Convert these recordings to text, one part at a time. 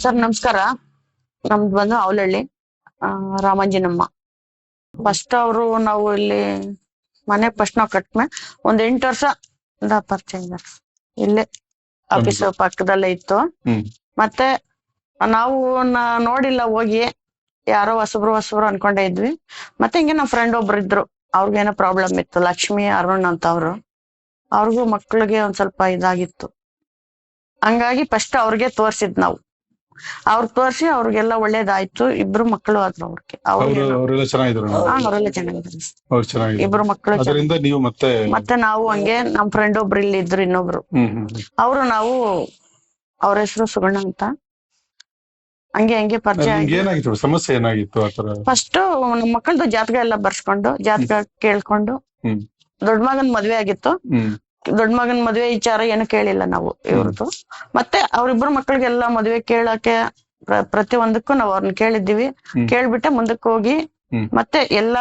Sir ನಮಸ್ಕಾರ. ನಮ್ದು ಬಂದು ಅವಲಹಳ್ಳಿ ಆ, ರಾಮಾಂಜಿನಮ್ಮ. ಫಸ್ಟ್ ಅವರು ನಾವು ಇಲ್ಲಿ ಮನೆ ಫಸ್ಟ್ ನಾವು ಕಟ್ಮೆ. ಒಂದ್ ಎಂಟು ವರ್ಷ ಪರಿಚಯ ಇದ್ದಾರೆ ಇಲ್ಲೇ ಆಫೀಸ್ ಪಕ್ಕದಲ್ಲೇ ಇತ್ತು. ಮತ್ತೆ ನಾವು ನೋಡಿಲ್ಲ ಹೋಗಿ ಯಾರೋ ಹೊಸಬ್ರು ಹೊಸಬ್ರು ಅನ್ಕೊಂಡೇ ಇದ್ವಿ. ಮತ್ತೆ ಹಿಂಗೆ ನಮ್ಮ ಫ್ರೆಂಡ್ ಒಬ್ರು ಇದ್ರು. ಅವ್ರಿಗೇನೋ ಪ್ರಾಬ್ಲಮ್ ಇತ್ತು. ಲಕ್ಷ್ಮಿ ಅರುಣ್ ಅಂತ ಅವ್ರು. ಅವ್ರಿಗೂ ಮಕ್ಳಿಗೆ ಒಂದ್ ಸ್ವಲ್ಪ ಇದಾಗಿತ್ತು. ಹಂಗಾಗಿ ಫಸ್ಟ್ ಅವ್ರಿಗೆ ತೋರ್ಸಿದ್ ನಾವು. ಅವ್ರಿಗೆ ತೋರ್ಸಿ ಅವ್ರಿಗೆಲ್ಲ ಒಳ್ಳೇದಾಯ್ತು. ಇಬ್ರು ಮಕ್ಕಳು ಆದ್ರು ಅವ್ರಿಗೆ. ಅವರು ಅವರೆಲ್ಲ ಚೆನ್ನಾಗಿದ್ರು ಅವ್ರು ಇಬ್ರು ಮಕ್ಕಳು ಅದರಿಂದ ನೀವು ಮತ್ತೆ ಮತ್ತೆ ನಾವು ಹಂಗೆ ನಮ್ ಫ್ರೆಂಡ್ ಒಬ್ರು ಇಲ್ಲಿ ಇದ್ರು ಇನ್ನೊಬ್ರು. ಅವರು ನಾವು ಅವ್ರ ಹೆಸರು ಸುಗಣ್ಣ ಅಂತ. ಹಂಗೆ ಹಂಗೆ ಪರಿಚಯ ಸಮಸ್ಯೆ ಏನಾಗಿತ್ತು ಫಸ್ಟ್ ನಮ್ಮ ಮಕ್ಕಳದು ಜಾತಕ ಎಲ್ಲ ಬರ್ಸ್ಕೊಂಡು ಜಾತಕ ಕೇಳ್ಕೊಂಡು. ದೊಡ್ಡ ಮಗನ್ ಮದ್ವೆ ಆಗಿತ್ತು. ದೊಡ್ಡ ಮಗನ್ ಮದ್ವೆ ವಿಚಾರ ಏನು ಕೇಳಿಲ್ಲ ನಾವು ಇವ್ರದ್ದು. ಮತ್ತೆ ಅವ್ರಿಬ್ರು ಮಕ್ಳಿಗೆಲ್ಲ ಮದ್ವೆ ಕೇಳಕ್ಕೆ ಪ್ರತಿ ಒಂದಕ್ಕೂ ನಾವು ಅವ್ರನ್ನ ಕೇಳಿದ್ದೀವಿ. ಕೇಳ್ಬಿಟ್ಟೆ ಮುಂದಕ್ಕೆ ಹೋಗಿ. ಮತ್ತೆ ಎಲ್ಲ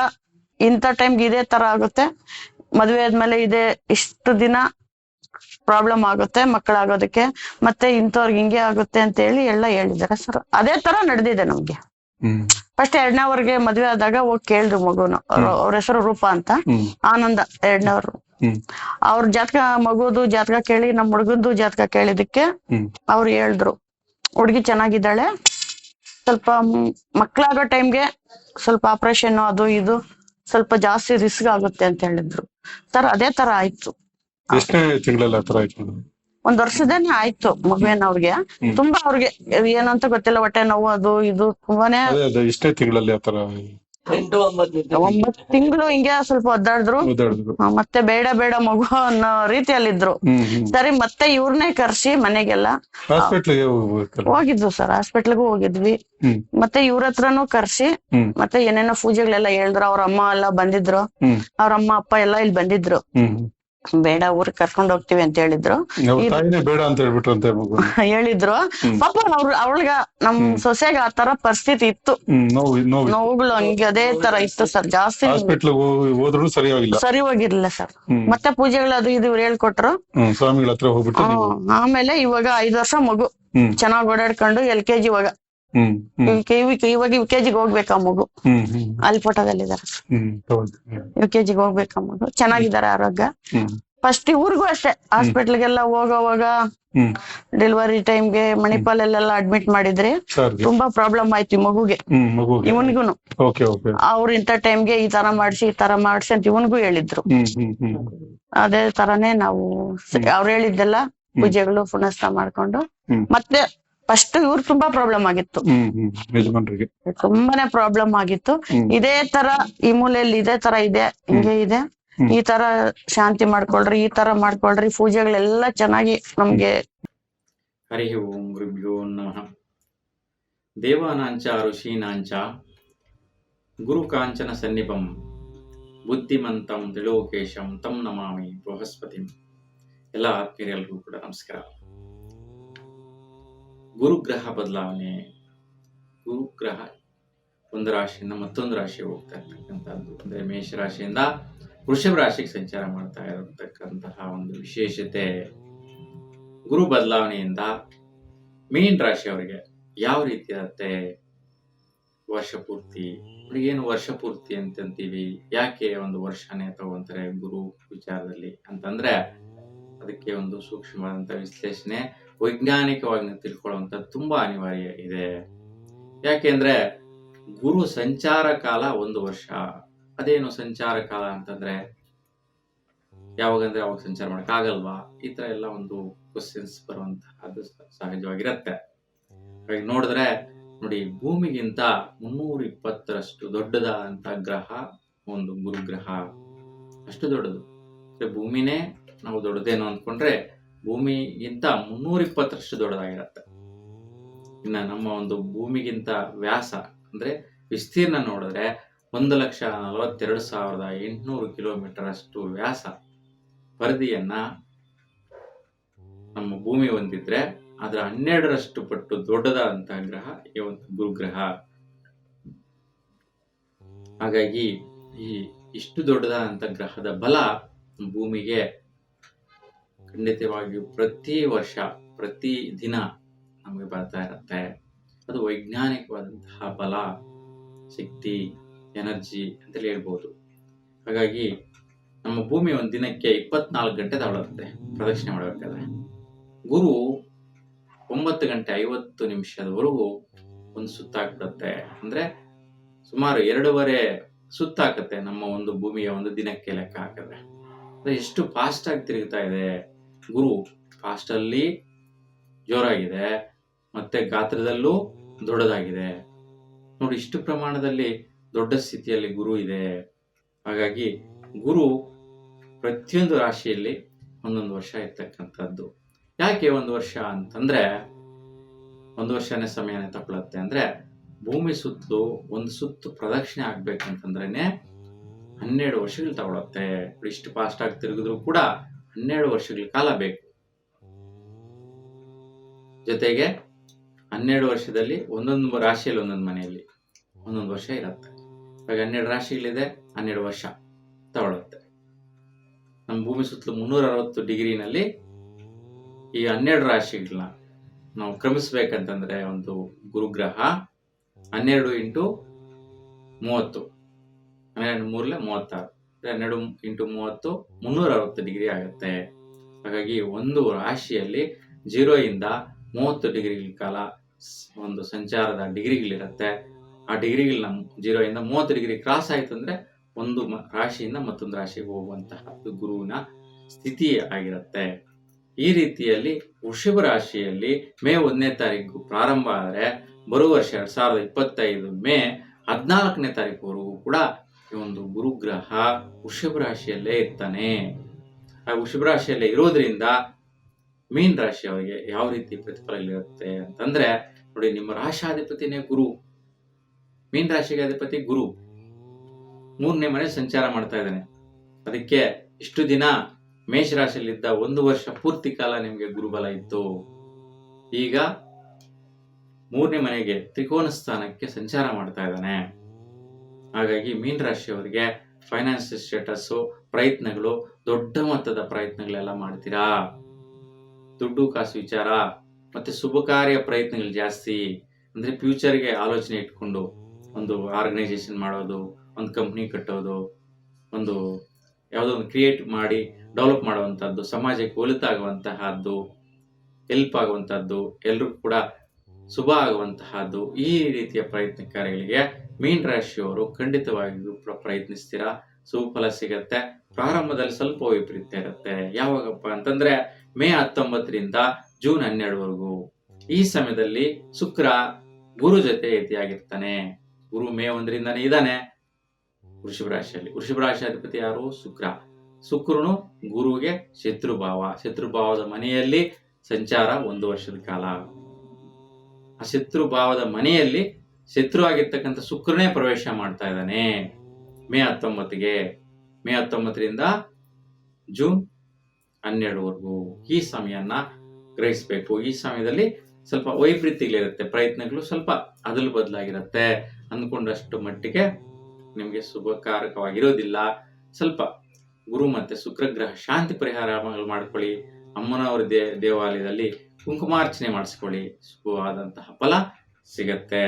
ಇಂಥ ಟೈಮ್ಗೆ ಇದೇ ತರ ಆಗುತ್ತೆ. ಮದ್ವೆ ಆದ್ಮೇಲೆ ಇದೆ ಇಷ್ಟು ದಿನ ಪ್ರಾಬ್ಲಮ್ ಆಗುತ್ತೆ ಮಕ್ಕಳಾಗೋದಕ್ಕೆ. ಮತ್ತೆ ಇಂಥವ್ರಿಗೆ ಹಿಂಗೆ ಆಗುತ್ತೆ ಅಂತ ಹೇಳಿ ಎಲ್ಲ ಹೇಳಿದಾರೆ ಸರ್ ಅದೇ ತರ ನಡೆದಿದೆ ನಮ್ಗೆ. ಫಸ್ಟ್ ಎರಡನೇ ಅವ್ರಿಗೆ ಮದ್ವೆ ಆದಾಗ ಹೋಗಿ ಕೇಳಿದ್ರು ಮಗುನು. ಅವ್ರ ಹೆಸರು ರೂಪಾ ಅಂತ. ಆನಂದ ಎರಡನೇವ್ರು ಹ್ಮ್. ಅವ್ರ ಜಾತಕ ಮಗುದು ಜಾತಕ ಕೇಳಿ ನಮ್ ಹುಡುಗಂದು ಜಾತಕ ಕೇಳಿದಕ್ಕೆ. ಅವ್ರು ಹೇಳಿದ್ರು ಹುಡುಗಿ ಚೆನ್ನಾಗಿದ್ದಾಳೆ ಸ್ವಲ್ಪ ಮಕ್ಳಾಗೋ ಟೈಮ್ಗೆ ಸ್ವಲ್ಪ ಆಪರೇಷನ್ ಅದು ಇದು ಸ್ವಲ್ಪ ಜಾಸ್ತಿ ರಿಸ್ಕ್ ಆಗುತ್ತೆ ಅಂತ ಹೇಳಿದ್ರು. ಸರ್ ಅದೇ ತರ ಆಯ್ತು. ಒಂದ್ ವರ್ಷದೇನೆ ಆಯ್ತು ಮಗುವೇನ ಅವ್ರಿಗೆ. ತುಂಬಾ ಅವ್ರಿಗೆ ಏನಂತ ಗೊತ್ತಿಲ್ಲ ಹೊಟ್ಟೆ ನೋವು ಅದು ಇದು ತುಂಬಾನೇ ಎಂಟು ಒಂಬತ್ತು ಒಂಬತ್ ತಿಂಗಳು ಹಿಂಗೆ ಸ್ವಲ್ಪ ಒದ್ದಾಡಿದ್ರು. ಮತ್ತೆ ಬೇಡ ಬೇಡ ಮಗು ಅನ್ನೋ ರೀತಿಯಲ್ಲಿದ್ರು. ಹ್ಮ್ ಹ್ಮ್. ಸರಿ ಮತ್ತೆ ಇವ್ರನ್ನೇ ಕರ್ಸಿ ಮನೆಗೆಲ್ಲ. ಹೋಗಿದ್ವು ಸರ್ ಹಾಸ್ಪಿಟ್ಲ್ಗೂ ಹೋಗಿದ್ವಿ. ಮತ್ತೆ ಇವ್ರ ಹತ್ರನು ಕರ್ಸಿ ಮತ್ತೆ ಏನೇನೋ ಪೂಜೆಗಳೆಲ್ಲ ಹೇಳಿದ್ರು ಅವ್ರ ಅಮ್ಮ ಎಲ್ಲ ಬಂದಿದ್ರು. ಅವ್ರ ಅಮ್ಮ ಅಪ್ಪ ಎಲ್ಲ ಇಲ್ಲಿ ಬಂದಿದ್ರು. ಬೇಡ ಊರಿಗೆ ಕರ್ಕೊಂಡ್ ಹೋಗ್ತೀವಿ ಅಂತ ಹೇಳಿದ್ರು. ಬೇಡ ಅಂತ ಹೇಳಿದ್ರು. ಪಾಪ ಅವ್ರ ಅವಳಿಗ ನಮ್. ಸೊಸೆಗ ಆ ತರ ಪರಿಸ್ಥಿತಿ ಇತ್ತು. ನೋವುಗಳು ಹಂಗೆ ಅದೇ ತರ ಇತ್ತು ಸರ್ ಜಾಸ್ತಿ ಸರಿ ಹೋಗಿರ್ಲಿಲ್ಲ ಸರ್. ಮತ್ತೆ ಪೂಜೆಗಳು ಅದು ಇದು ಇವ್ರು ಹೇಳ್ಕೊಟ್ರು. ಆಮೇಲೆ ಇವಾಗ ಐದ್ ವರ್ಷ ಮಗು. ಚೆನ್ನಾಗ್ ಓಡಾಡ್ಕೊಂಡು ಎಲ್ ಕೆ ಜಿ ಇವಾಗ ಹ್ಮ್. ಯು ಇವಾಗ ಇವಾಗ ಯು ಕೆ ಜಿಗೆ ಹೋಗ್ಬೇಕು ಆ ಮಗು ಅಲ್ಲಿ ಫೋಟೋದಲ್ಲಿದ್ದಾರೆ ಯು ಕೆ ಜಿಗೆ ಹೋಗ್ಬೇಕು ಆ ಮಗು? ಚೆನ್ನಾಗಿದ್ದಾರೆ ಆರೋಗ್ಯ? ಫಸ್ಟ್ ಇವ್ರಿಗೂ ಅಷ್ಟೇ. ಹಾಸ್ಪಿಟ್ಲ್ಗೆಲ್ಲ ಹೋಗೋವಾಗ ಡೆಲಿವರಿ ಟೈಮ್ಗೆ ಮಣಿಪಾಲಲ್ಲೆಲ್ಲ ಅಡ್ಮಿಟ್ ಮಾಡಿದ್ರೆ ತುಂಬಾ ಪ್ರಾಬ್ಲಮ್ ಆಯ್ತು ಮಗುಗೆ. ಇವನ್ಗುನು. ಅವ್ರು ಇಂಥ ಟೈಮ್ಗೆ ಈ ತರ ಮಾಡ್ಸಿ ಈ ತರ ಮಾಡ್ಸಿ ಅಂತ ಇವನ್ಗೂ ಹೇಳಿದ್ರು. ಅದೇ ತರಾನೇ ನಾವು ಅವ್ರು ಹೇಳಿದ್ದೆಲ್ಲ ಪೂಜೆಗಳು ಪುನಸ್ತ ಮಾಡ್ಕೊಂಡು ಮತ್ತೆ ಫಸ್ಟ್ ಇವ್ರು ತುಂಬಾ ಪ್ರಾಬ್ಲಮ್ ಆಗಿತ್ತು. ಯಜಮಾನ್ರಿಗೆ. ತುಂಬಾನೇ ಪ್ರಾಬ್ಲಮ್ ಆಗಿತ್ತು. ಇದೇ ತರ ಈ ಮೂಲೆಯಲ್ಲಿ ಇದೇ ತರ ಇದೆ ಹಿಂಗೆ ಇದೆ. ಈ ತರ ಶಾಂತಿ ಮಾಡ್ಕೊಳ್ರಿ ಈ ತರ ಮಾಡ್ಕೊಳ್ರಿ ಪೂಜೆಗಳೆಲ್ಲ ಚೆನ್ನಾಗಿ ನಮ್ಗೆ ಹರಿ ಓಂ ಗುರುಭ್ಯೋ ನಮಃ. ದೇವಾನಾಂಚ ಋಷೀನಾಂಚ ಗುರು ಕಾಂಚನ ಸನ್ನಿಪಂ ಬುದ್ಧಿಮಂತಂ ತ್ರಿಲೋಕೇಶಂ ತಂ ನಮಾಮಿ ಬೃಹಸ್ಪತಿ. ಎಲ್ಲ ಆತ್ಮೀಯರಿಗೂ ಕೂಡ ನಮಸ್ಕಾರ. ಗುರುಗ್ರಹ ಬದಲಾವಣೆ, ಗುರುಗ್ರಹ ಒಂದು ರಾಶಿಯಿಂದ ಮತ್ತೊಂದು ರಾಶಿಗೆ ಹೋಗ್ತಾ ಇರ್ತಕ್ಕಂಥದ್ದು. ಅಂದ್ರೆ ಮೇಷ ರಾಶಿಯಿಂದ ವೃಷಭ ರಾಶಿಗೆ ಸಂಚಾರ ಮಾಡ್ತಾ ಇರತಕ್ಕಂತಹ ಒಂದು ವಿಶೇಷತೆ. ಗುರು ಬದಲಾವಣೆಯಿಂದ ಮೀನ್ ರಾಶಿಯವರಿಗೆ ಯಾವ ರೀತಿ ಇರುತ್ತೆ? ವರ್ಷ ಪೂರ್ತಿ. ಏನು ವರ್ಷ ಪೂರ್ತಿ ಅಂತಂತೀವಿ? ಯಾಕೆ ಒಂದು ವರ್ಷನೇ ತಗೊಂತಾರೆ ಗುರು ವಿಚಾರದಲ್ಲಿ? ಅಂತಂದ್ರೆ ಅದಕ್ಕೆ ಒಂದು ಸೂಕ್ಷ್ಮವಾದಂತ ವಿಶ್ಲೇಷಣೆ ವೈಜ್ಞಾನಿಕವಾಗಿ ತಿಳ್ಕೊಳ್ಳುವಂತ ತುಂಬಾ ಅನಿವಾರ್ಯ ಇದೆ. ಯಾಕೆಂದ್ರೆ ಗುರು ಸಂಚಾರ ಕಾಲ ಒಂದು ವರ್ಷ. ಅದೇನು ಸಂಚಾರ ಕಾಲ ಅಂತಂದ್ರೆ ಯಾವಾಗಂದ್ರೆ ಅವಾಗ ಸಂಚಾರ ಮಾಡಕ್ ಆಗಲ್ವಾ? ಈ ತರ ಎಲ್ಲ ಒಂದು ಕ್ವಶನ್ಸ್ ಬರುವಂತಹದ್ದು ಸಹಜವಾಗಿರತ್ತೆ. ಹಾಗಾಗಿ ನೋಡಿದ್ರೆ ನೋಡಿ ಭೂಮಿಗಿಂತ ಮುನ್ನೂರ ಇಪ್ಪತ್ತರಷ್ಟು ದೊಡ್ಡದಾದಂತ ಗ್ರಹ ಒಂದು ಗುರುಗ್ರಹ. ಅಷ್ಟು ದೊಡ್ಡದು. ಭೂಮಿನೇ ನಾವು ದೊಡ್ಡದೇನು ಅಂದ್ಕೊಂಡ್ರೆ ಭೂಮಿಗಿಂತ ಮುನ್ನೂರ ಇಪ್ಪತ್ತರಷ್ಟು ದೊಡ್ಡದಾಗಿರತ್ತೆ. ಇನ್ನ ನಮ್ಮ ಒಂದು ಭೂಮಿಗಿಂತ ವ್ಯಾಸ ಅಂದ್ರೆ ವಿಸ್ತೀರ್ಣ ನೋಡಿದ್ರೆ ಒಂದು ಲಕ್ಷ ನಲವತ್ತೆರಡು ಸಾವಿರದ ಎಂಟುನೂರು ಕಿಲೋಮೀಟರ್ ಅಷ್ಟು ವ್ಯಾಸ ಪರಿಧಿಯನ್ನ ನಮ್ಮ ಭೂಮಿ ಹೊಂದಿದ್ರೆ ಅದರ ಹನ್ನೆರಡರಷ್ಟು ಪಟ್ಟು ದೊಡ್ಡದಾದಂತಹ ಗ್ರಹ ಈ ಒಂದು ಗುರುಗ್ರಹ. ಹಾಗಾಗಿ ಈ ಇಷ್ಟು ದೊಡ್ಡದಾದಂತ ಗ್ರಹದ ಬಲ ಭೂಮಿಗೆ ಖಂಡಿತವಾಗಿಯೂ ಪ್ರತಿ ವರ್ಷ, ಪ್ರತಿ ದಿನ ನಮಗೆ ಬರ್ತಾ ಇರುತ್ತೆ. ಅದು ವೈಜ್ಞಾನಿಕವಾದಂತಹ ಬಲ, ಶಕ್ತಿ, ಎನರ್ಜಿ ಅಂತೇಳಿ ಹೇಳ್ಬೋದು. ಹಾಗಾಗಿ ನಮ್ಮ ಭೂಮಿ ಒಂದು ದಿನಕ್ಕೆ ಇಪ್ಪತ್ನಾಲ್ಕು ಗಂಟೆ ತಗೊಳುತ್ತೆ ಪ್ರದಕ್ಷಿಣೆ ಮಾಡಬೇಕಾದ್ರೆ. ಗುರು ಒಂಬತ್ತು ಗಂಟೆ ಐವತ್ತು ನಿಮಿಷದವರೆಗೂ ಒಂದು ಸುತ್ತಾಕ್ಬಿಡುತ್ತೆ ಅಂದ್ರೆ ಸುಮಾರು ಎರಡೂವರೆ ಸುತ್ತಾಕತ್ತೆ ನಮ್ಮ ಒಂದು ಭೂಮಿಯ ಒಂದು ದಿನಕ್ಕೆ ಲೆಕ್ಕ ಹಾಕಿದ್ರೆ. ಅಂದ್ರೆ ಎಷ್ಟು ಫಾಸ್ಟ್ ಆಗಿ ತಿರುಗ್ತಾ ಇದೆ. ಗುರು ಫಾಸ್ಟಲ್ಲಿ ಜೋರಾಗಿದೆ, ಮತ್ತೆ ಗಾತ್ರದಲ್ಲೂ ದೊಡ್ಡದಾಗಿದೆ. ನೋಡಿ, ಇಷ್ಟು ಪ್ರಮಾಣದಲ್ಲಿ ದೊಡ್ಡ ಸ್ಥಿತಿಯಲ್ಲಿ ಗುರು ಇದೆ. ಹಾಗಾಗಿ ಗುರು ಪ್ರತಿಯೊಂದು ರಾಶಿಯಲ್ಲಿ ಒಂದೊಂದು ವರ್ಷ ಇರ್ತಕ್ಕಂಥದ್ದು. ಯಾಕೆ ಒಂದು ವರ್ಷ ಅಂತಂದ್ರೆ, ಒಂದು ವರ್ಷನೇ ಸಮಯನೇ ತಗೊಳತ್ತೆ ಅಂದ್ರೆ, ಭೂಮಿ ಸುತ್ತಲೂ ಒಂದು ಸುತ್ತು ಪ್ರದಕ್ಷಿಣೆ ಆಗ್ಬೇಕಂತಂದ್ರೇನೆ ಹನ್ನೆರಡು ವರ್ಷಗಳು ತಗೊಳತ್ತೆ. ಇಷ್ಟು ಫಾಸ್ಟ್ ಆಗಿ ತಿರುಗಿದ್ರು ಕೂಡ ಹನ್ನೆರಡು ವರ್ಷಗಳ ಕಾಲ ಬೇಕು. ಜೊತೆಗೆ ಹನ್ನೆರಡು ವರ್ಷದಲ್ಲಿ ಒಂದೊಂದು ರಾಶಿಯಲ್ಲಿ ಒಂದೊಂದು ಮನೆಯಲ್ಲಿ ಒಂದೊಂದು ವರ್ಷ ಇರುತ್ತೆ. ಹಾಗೆ ಹನ್ನೆರಡು ರಾಶಿಗಳಿದೆ, ಹನ್ನೆರಡು ವರ್ಷ ತಗೊಳುತ್ತೆ. ನಮ್ಮ ಭೂಮಿ ಸುತ್ತಲೂ ಮುನ್ನೂರ ಅರವತ್ತು ಡಿಗ್ರಿನಲ್ಲಿ ಈ ಹನ್ನೆರಡು ರಾಶಿಗಳನ್ನ ನಾವು ಕ್ರಮಿಸ್ಬೇಕಂತಂದ್ರೆ ಒಂದು ಗುರುಗ್ರಹ ಹನ್ನೆರಡು ಇಂಟು ಮೂವತ್ತು. ಹನ್ನೆರಡು ಮೂರಲೆ ಮೂವತ್ತಾರು. ಹನ್ನೆರಡು ಇಂಟು ಮೂವತ್ತು ಮುನ್ನೂರ ಅರವತ್ತು ಡಿಗ್ರಿ ಆಗುತ್ತೆ. ಹಾಗಾಗಿ ಒಂದು ರಾಶಿಯಲ್ಲಿ ಜೀರೋ ಇಂದ ಮೂವತ್ತು ಡಿಗ್ರಿಗಳ ಕಾಲ ಒಂದು ಸಂಚಾರದ ಡಿಗ್ರಿಗಳಿರುತ್ತೆ. ಆ ಡಿಗ್ರಿಗಳನ್ನ ಜೀರೋ ಇಂದ ಮೂವತ್ತು ಡಿಗ್ರಿ ಕ್ರಾಸ್ ಆಯ್ತು ಅಂದ್ರೆ ಒಂದು ರಾಶಿಯಿಂದ ಮತ್ತೊಂದು ರಾಶಿಗೆ ಹೋಗುವಂತಹ ಗುರುವಿನ ಸ್ಥಿತಿ ಆಗಿರುತ್ತೆ. ಈ ರೀತಿಯಲ್ಲಿ ವೃಷಭ ರಾಶಿಯಲ್ಲಿ ಮೇ ಒಂದನೇ ತಾರೀಕು ಪ್ರಾರಂಭ ಆದರೆ ಬರುವ ವರ್ಷ ಎರಡ್ ಸಾವಿರದ ಇಪ್ಪತ್ತೈದು ಮೇ ಹದಿನಾಲ್ಕನೇ ತಾರೀಕುವರೆಗೂ ಕೂಡ ಈ ಒಂದು ಗುರುಗ್ರಹ ವೃಷಭ ರಾಶಿಯಲ್ಲೇ ಇರ್ತಾನೆ. ಆ ವೃಷಭ ರಾಶಿಯಲ್ಲೇ ಇರೋದ್ರಿಂದ ಮೀನ್ ರಾಶಿಯವರಿಗೆ ಯಾವ ರೀತಿ ಪ್ರತಿಫಲಗಳಿರುತ್ತೆ ಅಂತಂದ್ರೆ, ನೋಡಿ ನಿಮ್ಮ ರಾಶಾಧಿಪತಿನೇ ಗುರು, ಮೀನ್ ರಾಶಿಗೆ ಅಧಿಪತಿ ಗುರು. ಮೂರನೇ ಮನೆ ಸಂಚಾರ ಮಾಡ್ತಾ ಇದ್ದಾನೆ. ಅದಕ್ಕೆ ಇಷ್ಟು ದಿನ ಮೇಷ ರಾಶಿಯಲ್ಲಿದ್ದ ಒಂದು ವರ್ಷ ಪೂರ್ತಿ ಕಾಲ ನಿಮಗೆ ಗುರುಬಲ ಇತ್ತು. ಈಗ ಮೂರನೇ ಮನೆಗೆ ತ್ರಿಕೋನ ಸ್ಥಾನಕ್ಕೆ ಸಂಚಾರ ಮಾಡ್ತಾ ಇದ್ದಾನೆ. ಹಾಗಾಗಿ ಮೀನ್ ರಾಶಿಯವರಿಗೆ ಫೈನಾನ್ಸ್ ಸ್ಟೇಟಸ್ಸು ಪ್ರಯತ್ನಗಳು, ದೊಡ್ಡ ಮೊತ್ತದ ಪ್ರಯತ್ನಗಳೆಲ್ಲ ಮಾಡ್ತೀರಾ? ದುಡ್ಡು, ಕಾಸು ವಿಚಾರ, ಮತ್ತೆ ಶುಭ ಕಾರ್ಯ ಪ್ರಯತ್ನಗಳು ಜಾಸ್ತಿ. ಅಂದ್ರೆ ಫ್ಯೂಚರ್ಗೆ ಆಲೋಚನೆ ಇಟ್ಕೊಂಡು ಒಂದು ಆರ್ಗನೈಸೇಷನ್ ಮಾಡೋದು, ಒಂದು ಕಂಪ್ನಿ ಕಟ್ಟೋದು, ಒಂದು ಯಾವುದೋ ಒಂದು ಕ್ರಿಯೇಟ್ ಮಾಡಿ ಡೆವಲಪ್ ಮಾಡುವಂಥದ್ದು, ಸಮಾಜಕ್ಕೆ ಒಲಿತಾಗುವಂತಹದ್ದು ಹೆಲ್ಪ್ ಆಗುವಂಥದ್ದು ಎಲ್ಲರೂ ಕೂಡ ಶುಭ ಆಗುವಂತಹದ್ದು ಈ ರೀತಿಯ ಪ್ರಯತ್ನ ಕಾರ್ಯಗಳಿಗೆ ಮೀನ್ ರಾಶಿಯವರು ಖಂಡಿತವಾಗಿಯೂ ಪ್ರ- ಪ್ರಯತ್ನಿಸ್ತೀರಾ? ಸುಫಲ ಸಿಗತ್ತೆ. ಪ್ರಾರಂಭದಲ್ಲಿ ಸ್ವಲ್ಪ ವೈಪರೀತ್ಯ ಇರುತ್ತೆ. ಯಾವಾಗಪ್ಪ ಅಂತಂದ್ರೆ ಮೇ ಹತ್ತೊಂಬತ್ತರಿಂದ ಜೂನ್ ಹನ್ನೆರಡವರೆಗೂ. ಈ ಸಮಯದಲ್ಲಿ ಶುಕ್ರ ಗುರು ಜೊತೆ ಯತಿಯಾಗಿರ್ತಾನೆ ಗುರು ಮೇ ಒಂದರಿಂದಾನೇ ಇದ್ದಾನೆ. ವೃಷಭ ರಾಶಿಯಲ್ಲಿ. ವೃಷಭ ರಾಶಿ ಅಧಿಪತಿ ಯಾರು? ಶುಕ್ರ. ಶುಕ್ರನು ಗುರುವಿಗೆ ಶತ್ರುಭಾವ. ಶತ್ರುಭಾವದ ಮನೆಯಲ್ಲಿ ಸಂಚಾರ ಒಂದು ವರ್ಷದ ಕಾಲ ಆ ಶತ್ರು ಭಾವದ ಮನೆಯಲ್ಲಿ ಶತ್ರು ಆಗಿರ್ತಕ್ಕಂಥ ಶುಕ್ರನೇ ಪ್ರವೇಶ ಮಾಡ್ತಾ ಇದ್ದಾನೆ. ಮೇ ಹತ್ತೊಂಬತ್ತಿಗೆ. ಮೇ ಹತ್ತೊಂಬತ್ತರಿಂದ ಜೂನ್ ಹನ್ನೆರಡುವರೆಗೂ. ಈ ಸಮಯನ ಗ್ರಹಿಸಬೇಕು. ಈ ಸಮಯದಲ್ಲಿ ಸ್ವಲ್ಪ ವೈಪರೀತ್ಯಗಳಿರುತ್ತೆ. ಪ್ರಯತ್ನಗಳು ಸ್ವಲ್ಪ ಅದಲು ಬದಲಾಗಿರುತ್ತೆ. ಅಂದ್ಕೊಂಡಷ್ಟು ಮಟ್ಟಿಗೆ ನಿಮಗೆ ಶುಭಕಾರಕವಾಗಿರೋದಿಲ್ಲ. ಸ್ವಲ್ಪ ಗುರು ಮತ್ತೆ ಶುಕ್ರಗ್ರಹ ಶಾಂತಿ ಪರಿಹಾರಗಳು ಮಾಡ್ಕೊಳ್ಳಿ. ಅಮ್ಮನವರ ದೇ ದೇವಾಲಯದಲ್ಲಿ ಕುಂಕುಮಾರ್ಚನೆ ಮಾಡಿಸ್ಕೊಳ್ಳಿ. ಶುಭವಾದಂತಹ ಫಲ ಸಿಗತ್ತೆ.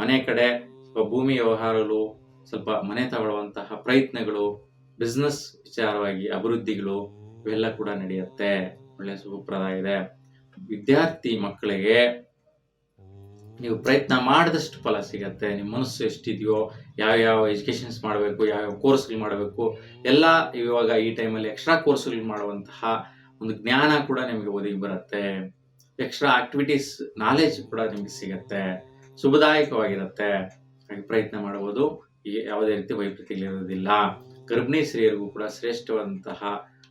ಮನೆ ಕಡೆ ಸ್ವಲ್ಪ ಭೂಮಿ ವ್ಯವಹಾರಗಳು, ಸ್ವಲ್ಪ ಮನೆ ತಗೊಳ್ಳುವಂತಹ ಪ್ರಯತ್ನಗಳು ಬಿಸ್ನೆಸ್ ವಿಚಾರವಾಗಿ ಅಭಿವೃದ್ಧಿಗಳು, ಇವೆಲ್ಲ ಕೂಡ ನಡೆಯುತ್ತೆ. ಒಳ್ಳೆ ಶುಭಪ್ರದ ಇದೆ. ವಿದ್ಯಾರ್ಥಿ ಮಕ್ಕಳಿಗೆ ನೀವು ಪ್ರಯತ್ನ ಮಾಡಿದಷ್ಟು ಫಲ ಸಿಗತ್ತೆ. ನಿಮ್ಮ ಮನಸ್ಸು ಎಷ್ಟಿದೆಯೋ ಯಾವ ಯಾವ ಎಜುಕೇಶನ್ಸ್ ಮಾಡಬೇಕು ಯಾವ ಕೋರ್ಸ್ಗಳು ಮಾಡಬೇಕು, ಎಲ್ಲ ಇವಾಗ ಈ ಟೈಮಲ್ಲಿ ಎಕ್ಸ್ಟ್ರಾ ಕೋರ್ಸ್ಗಳು ಮಾಡುವಂತಹ ಒಂದು ಜ್ಞಾನ ಕೂಡ ನಿಮಗೆ ಒದಗಿ ಬರುತ್ತೆ. ಎಕ್ಸ್ಟ್ರಾ ಆಕ್ಟಿವಿಟೀಸ್ ನಾಲೆಜ್ ಕೂಡ ನಿಮಗೆ ಸಿಗತ್ತೆ ಶುಭದಾಯಕವಾಗಿರುತ್ತೆ ಹಾಗೆ ಪ್ರಯತ್ನ ಮಾಡಬಹುದು. ಈ ಯಾವುದೇ ರೀತಿ ವೈಪರೀತ್ಯಗಳಿರೋದಿಲ್ಲ ಗರ್ಭಿಣಿ ಸ್ತ್ರೀಯರಿಗೂ ಕೂಡ ಶ್ರೇಷ್ಠವಾದಂತಹ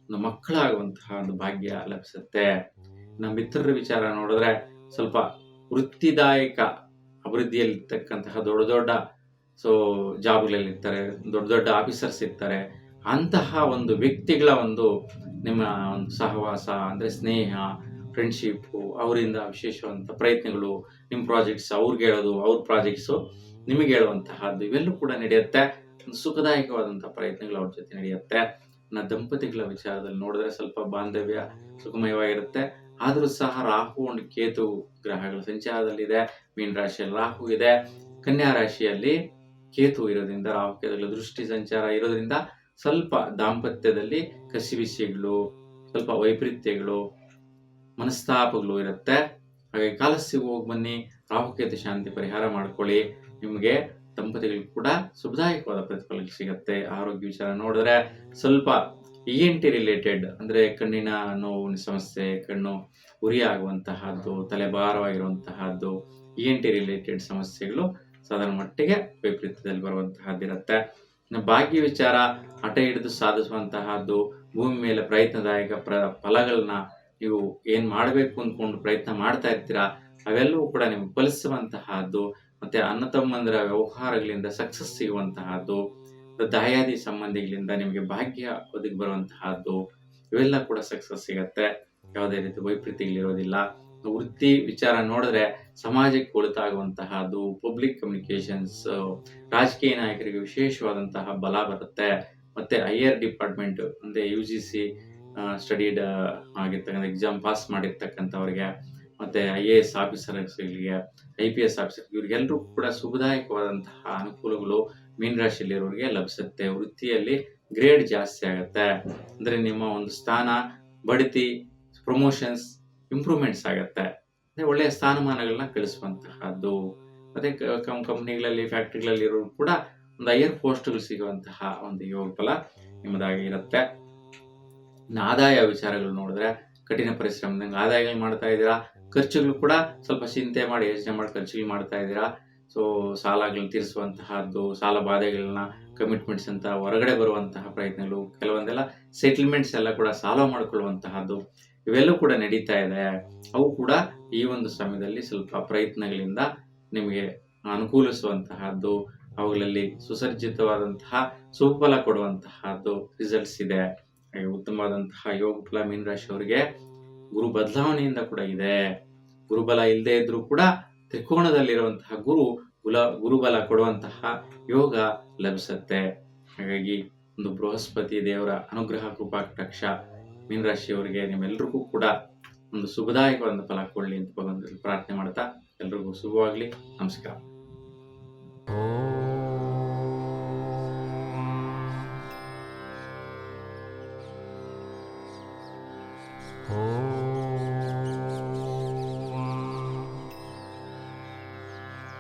ಒಂದು ಮಕ್ಕಳಾಗುವಂತಹ ಒಂದು ಭಾಗ್ಯ ಲಭಿಸುತ್ತೆ. ನಮ್ಮ ಮಿತ್ರರ ವಿಚಾರ ನೋಡಿದ್ರೆ ಸ್ವಲ್ಪ ವೃತ್ತಿದಾಯಕ ಅಭಿವೃದ್ಧಿಯಲ್ಲಿರ್ತಕ್ಕಂತಹ ದೊಡ್ಡ ದೊಡ್ಡ, ಸೊ ಜಾಬ್ಗಳಲ್ಲಿ ಇರ್ತಾರೆ ದೊಡ್ಡ ದೊಡ್ಡ ಆಫೀಸರ್ಸ್ ಇರ್ತಾರೆ. ಅಂತಹ ಒಂದು ವ್ಯಕ್ತಿಗಳ ಒಂದು ನಿಮ್ಮ ಒಂದು ಸಹವಾಸ, ಅಂದ್ರೆ ಸ್ನೇಹ ಫ್ರೆಂಡ್ಶಿಪ್ಪು ಅವರಿಂದ ವಿಶೇಷವಾದಂಥ ಪ್ರಯತ್ನಗಳು, ನಿಮ್ಮ ಪ್ರಾಜೆಕ್ಟ್ಸ್ ಅವ್ರಿಗೆ ಹೇಳೋದು, ಅವ್ರ ಪ್ರಾಜೆಕ್ಟ್ಸು ನಿಮಗೆ ಹೇಳುವಂತಹದ್ದು ಇವೆಲ್ಲೂ ಕೂಡ ನಡೆಯುತ್ತೆ. ಸುಖದಾಯಕವಾದಂಥ ಪ್ರಯತ್ನಗಳು ಅವ್ರ ಜೊತೆ ನಡೆಯುತ್ತೆ. ನನ್ನ ದಂಪತಿಗಳ ವಿಚಾರದಲ್ಲಿ ನೋಡಿದ್ರೆ ಸ್ವಲ್ಪ ಬಾಂಧವ್ಯ ಸುಖಮಯವಾಗಿರುತ್ತೆ ಆದರೂ ಸಹ ರಾಹು ಒಂದು ಕೇತು ಗ್ರಹಗಳ ಸಂಚಾರದಲ್ಲಿದೆ. ಮೀನ ರಾಶಿಯಲ್ಲಿ ರಾಹು ಇದೆ. ಕನ್ಯಾ ರಾಶಿಯಲ್ಲಿ ಕೇತು ಇರೋದ್ರಿಂದ, ರಾಹು ಕೇತುಗಳ ದೃಷ್ಟಿ ಸಂಚಾರ ಇರೋದ್ರಿಂದ ಸ್ವಲ್ಪ ದಾಂಪತ್ಯದಲ್ಲಿ ಕಸಿವಿಸಿಗಳು ಸ್ವಲ್ಪ ವೈಪರೀತ್ಯಗಳು ಮನಸ್ತಾಪಗಳು ಇರುತ್ತೆ. ಹಾಗೆ ಕಾಲಸ್ಸಿಗೆ ಹೋಗಿ ಬನ್ನಿ, ರಾಹುಕೇತು ಶಾಂತಿ ಪರಿಹಾರ ಮಾಡ್ಕೊಳ್ಳಿ. ನಿಮಗೆ ದಂಪತಿಗಳು ಕೂಡ ಶುಭದಾಯಕವಾದ ಪ್ರತಿಫಲ ಸಿಗುತ್ತೆ. ಆರೋಗ್ಯ ವಿಚಾರ ನೋಡಿದ್ರೆ ಸ್ವಲ್ಪ ಇ ಎನ್ ಟಿ ರಿಲೇಟೆಡ್ ಅಂದ್ರೆ ಕಣ್ಣಿನ ನೋವಿನ ಸಮಸ್ಯೆ, ಕಣ್ಣು ಉರಿ ಆಗುವಂತಹದ್ದು ತಲೆಭಾರವಾಗಿರುವಂತಹದ್ದು ಇ ಎನ್ ಟಿ ರಿಲೇಟೆಡ್ ಸಮಸ್ಯೆಗಳು ಸಾಧಾರಣ ಮಟ್ಟಿಗೆ ವೈಪರೀತ್ಯದಲ್ಲಿ ಬರುವಂತಹದ್ದಿರುತ್ತೆ ಇನ್ನು ಭಾಗ್ಯ ವಿಚಾರ, ಹಠ ಹಿಡಿದು ಸಾಧಿಸುವಂತಹದ್ದು, ಭೂಮಿ ಮೇಲೆ ಪ್ರಯತ್ನದಾಯಕ ಪ್ರ, ಫಲಗಳನ್ನ ನೀವು ಏನ್ ಮಾಡಬೇಕು ಅಂದ್ಕೊಂಡು ಪ್ರಯತ್ನ ಮಾಡ್ತಾ ಇರ್ತೀರಾ, ಅವೆಲ್ಲವೂ ಕೂಡ ನಿಮ್ಗೆ ಫಲಿಸುವಂತಹದ್ದು, ಮತ್ತೆ ಅನ್ನ ತಮ್ಮಂದಿರ ವ್ಯವಹಾರಗಳಿಂದ ಸಕ್ಸಸ್ ಸಿಗುವಂತಹದ್ದು ದಾಯಾದಿ ಸಂಬಂಧಿಗಳಿಂದ ನಿಮಗೆ ಭಾಗ್ಯ ಒದಗಿ ಬರುವಂತಹದ್ದು, ಇವೆಲ್ಲ ಕೂಡ ಸಕ್ಸಸ್ ಸಿಗತ್ತೆ. ಯಾವುದೇ ರೀತಿ ವೈಪರೀತ್ಯಗಳಿರೋದಿಲ್ಲ. ವೃತ್ತಿ ವಿಚಾರ ನೋಡಿದ್ರೆ ಸಮಾಜಕ್ಕೆ ಒಳಿತಾಗುವಂತಹದ್ದು ಪಬ್ಲಿಕ್ ಕಮ್ಯುನಿಕೇಶನ್ಸ್ ರಾಜಕೀಯ ನಾಯಕರಿಗೆ ವಿಶೇಷವಾದಂತಹ ಬಲ ಬರುತ್ತೆ. ಮತ್ತೆ ಹೈಯರ್ ಡಿಪಾರ್ಟ್ಮೆಂಟ್ ಅಂದ್ರೆ ಯು ಜಿ ಸಿ ಸ್ಟಡಿಡ್ ಆಗಿರ್ತಕ್ಕಂಥ ಎಕ್ಸಾಮ್ ಪಾಸ್ ಮಾಡಿರ್ತಕ್ಕಂಥವ್ರಿಗೆ, ಮತ್ತೆ ಐ ಎ ಎಸ್ ಆಫೀಸರ್ಸ್ಗಳಿಗೆ ಐ ಪಿ ಎಸ್ ಆಫೀಸರ್ ಇವರಿಗೆಲ್ಲರೂ ಕೂಡ ಸುಭದಾಯಕವಾದಂತಹ ಅನುಕೂಲಗಳು ಮೀನರಾಶಿಯಲ್ಲಿರೋರಿಗೆ ಲಭಿಸುತ್ತೆ. ವೃತ್ತಿಯಲ್ಲಿ ಗ್ರೇಡ್ ಜಾಸ್ತಿ ಆಗುತ್ತೆ. ಅಂದ್ರೆ ನಿಮ್ಮ ಒಂದು ಸ್ಥಾನ, ಬಡ್ತಿ ಪ್ರಮೋಷನ್ಸ್ ಇಂಪ್ರೂವ್ಮೆಂಟ್ಸ್ ಆಗುತ್ತೆ. ಅಂದ್ರೆ ಒಳ್ಳೆಯ ಸ್ಥಾನಮಾನಗಳನ್ನ ಕಳಿಸುವಂತಹದ್ದು ಮತ್ತೆ ಕಂಪ್ನಿಗಳಲ್ಲಿ ಫ್ಯಾಕ್ಟ್ರಿಗಳಲ್ಲಿ ಇರೋರು ಕೂಡ ಒಂದು ಹೈಯರ್ ಪೋಸ್ಟ್ಗಳು ಸಿಗುವಂತಹ ಒಂದು ಯೋಗ ಫಲ ನಿಮ್ಮದಾಗಿರುತ್ತೆ ಆದಾಯ ವಿಚಾರಗಳು ನೋಡಿದ್ರೆ ಕಠಿಣ ಪರಿಶ್ರಮದಂಗೆ ಆದಾಯಗಳು ಮಾಡ್ತಾ ಇದ್ದೀರಾ? ಖರ್ಚುಗಳು ಕೂಡ ಸ್ವಲ್ಪ ಚಿಂತೆ ಮಾಡಿ, ಯೋಚನೆ ಮಾಡಿ ಖರ್ಚುಗಳು ಮಾಡ್ತಾ ಇದ್ದೀರಾ? ಸೊ ಸಾಲಗಳನ್ನ ತೀರಿಸುವಂತಹದ್ದು, ಸಾಲ ಬಾಧೆಗಳನ್ನ ಕಮಿಟ್ಮೆಂಟ್ಸ್ ಅಂತ ಹೊರಗಡೆ ಬರುವಂತಹ ಪ್ರಯತ್ನಗಳು, ಕೆಲವೊಂದೆಲ್ಲ ಸೆಟಲ್ಮೆಂಟ್ಸ್ ಎಲ್ಲ ಕೂಡ ಸಾಲ ಮಾಡಿಕೊಳ್ಳುವಂತಹದ್ದು, ಇವೆಲ್ಲವೂ ಕೂಡ ನಡೀತಾ ಇದೆ. ಅವು ಕೂಡ ಈ ಒಂದು ಸಮಯದಲ್ಲಿ ಸ್ವಲ್ಪ ಪ್ರಯತ್ನಗಳಿಂದ ನಿಮಗೆ ಅನುಕೂಲಿಸುವಂತಹದ್ದು, ಅವುಗಳಲ್ಲಿ ಸುಸರ್ಜಿತವಾದಂತಹ ಸುಫಲ ಕೊಡುವಂತಹದ್ದು ರಿಸಲ್ಟ್ಸ್ ಇದೆ. ಉತ್ತಮವಾದಂತಹ ಯೋಗ ಫಲ ಮೀನರಾಶಿಯವರಿಗೆ ಗುರು ಬದಲಾವಣೆಯಿಂದ ಕೂಡ ಇದೆ. ಗುರುಬಲ ಇಲ್ಲದೆ ಇದ್ರೂ ಕೂಡ ತ್ರಿಕೋಣದಲ್ಲಿರುವಂತಹ ಗುರು ಗುಲ, ಗುರುಬಲ ಕೊಡುವಂತಹ ಯೋಗ ಲಭಿಸುತ್ತೆ. ಹಾಗಾಗಿ ಒಂದು ಬೃಹಸ್ಪತಿ ದೇವರ ಅನುಗ್ರಹ, ಕೃಪಾ, ಕಟಾಕ್ಷ ಮೀನರಾಶಿಯವರಿಗೆ ನಿಮ್ಮೆಲ್ರಿಗೂ ಕೂಡ ಒಂದು ಶುಭದಾಯಕವಾದ ಫಲ ಕೊಡಲಿ ಅಂತ ಭಗವಂತರಲ್ಲಿ ಪ್ರಾರ್ಥನೆ ಮಾಡ್ತಾ ಎಲ್ರಿಗೂ ಶುಭವಾಗ್ಲಿ. ನಮಸ್ಕಾರ. Oh.